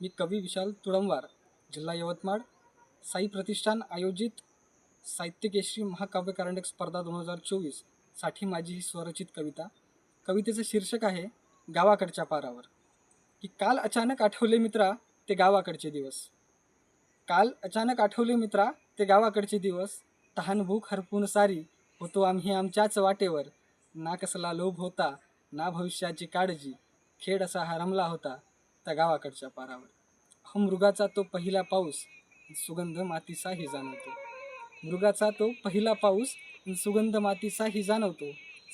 मी कवी विशाल तुळंबार जिल्हा यवतमाळ. साई प्रतिष्ठान आयोजित साहित्य केशरी महाकाव्य स्पर्धा दोन हजार चोवीससाठी माझी ही स्वरचित कविता. कवितेचं शीर्षक आहे गावाकडच्या पारावर. की काल अचानक आठवले मित्रा ते गावाकडचे दिवस. काल अचानक आठवले मित्रा ते गावाकडचे दिवस. तहान भूक हरपून सारी होतो आम्ही आमच्याच वाटेवर. ना कसला लोभ होता ना भविष्याची काळजी. खेड असा हरमला होता. त्या गावाकडच्या पारावर. अहो मृगाचा तो पहिला पाऊस सुगंध मातीचाही जाणवतो. मृगाचा तो पहिला पाऊस सुगंध मातीचाही जाणवतो.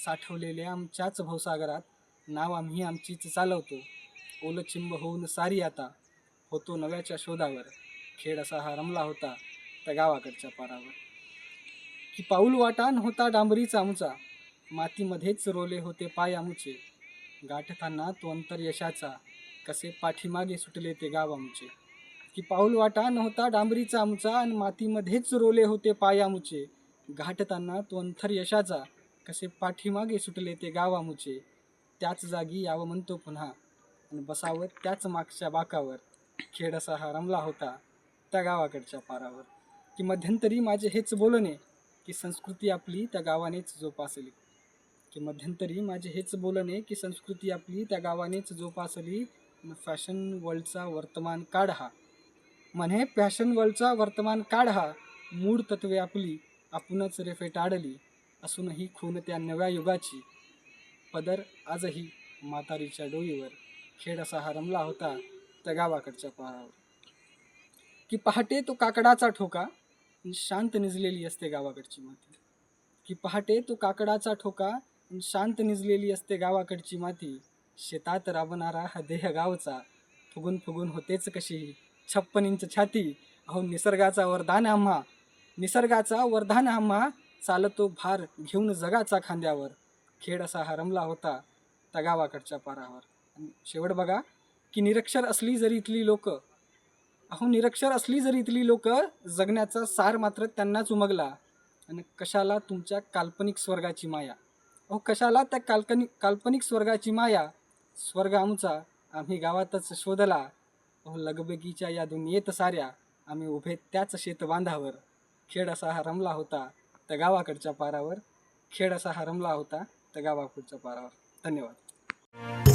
साठवलेल्या आमच्याच भवसागरात नाव आम्ही आमचीच चालवतो. ओलचिंब होऊन सारी आता होतो नव्याच्या शोधावर. खेळ असा हा रमला होता त्या गावाकडच्या पारावर. की पाऊल वाटा नव्हता डांबरीचा आमचा. मातीमध्येच रोले होते पाय आमचे. गाठताना तो अंतर यशाचा कसे पाठीमागे सुटले ते गाव आमचे की पाऊल वाटा नव्हता डांबरीचा आमचा आणि मातीमध्येच रोले होते पाय आमुचे घाटताना तो अंथर यशाचा कसे पाठीमागे सुटले ते गाव आमुचे त्याच जागी यावं म्हणतो पुन्हा. आणि बसावं त्याच मागच्या बाकावर. खेडसा असा हा रमला होता त्या गावाकडच्या पारावर. की मध्यंतरी माझे हेच बोलणे की संस्कृती आपली त्या गावानेच जोपासली. की मध्यंतरी माझे हेच बोलणे की संस्कृती आपली त्या गावानेच जोपासली फॅशन वर्ल्डचा वर्तमान काळ हा म्हणे फॅशन वर्ल्डचा वर्तमान काळ हा मूळ तत्वे आपली आपणच रेफेटाडली असूनही खून त्या नव्या युगाची. पदर आजही म्हातारीच्या डोईवर खेड असा हा रमला होता त्या गावाकडच्या पारावर. की पहाटे तो काकडाचा ठोका शांत निजलेली असते गावाकडची माती. की पहाटे तो काकडाचा ठोका शांत निजलेली असते गावाकडची माती शेतात राबणारा हा देह गावचा फुगून फुगून होतेच कशी? छप्पन इंच छाती अहो निसर्गाचा वरदान आम्हा. निसर्गाचा वरदान आम्हा चालतो भार घेऊन जगाचा खांद्यावर. खेळ असा हा रमला होता त्या गावाकडच्या पारावर. आणि शेवट बघा की निरक्षर असली जरी इथली लोक अहो निरक्षर असली जरी इथली लोक जगण्याचा सार मात्र त्यांनाच उमगला. आणि कशाला तुमच्या काल्पनिक स्वर्गाची माया? अहो कशाला त्या काल्पनिक काल्पनिक स्वर्गाची माया? स्वर्ग आमचा आम्ही गावातच शोधला. अहो लगबगीच्या या दुनियेत साऱ्या आम्ही उभे त्याच शेत बांधावर. खेड असा हा रमला होता त्या गावाकडच्या पारावर. खेड असा हा रमला होता त्या गावाकडच्या पारावर. धन्यवाद.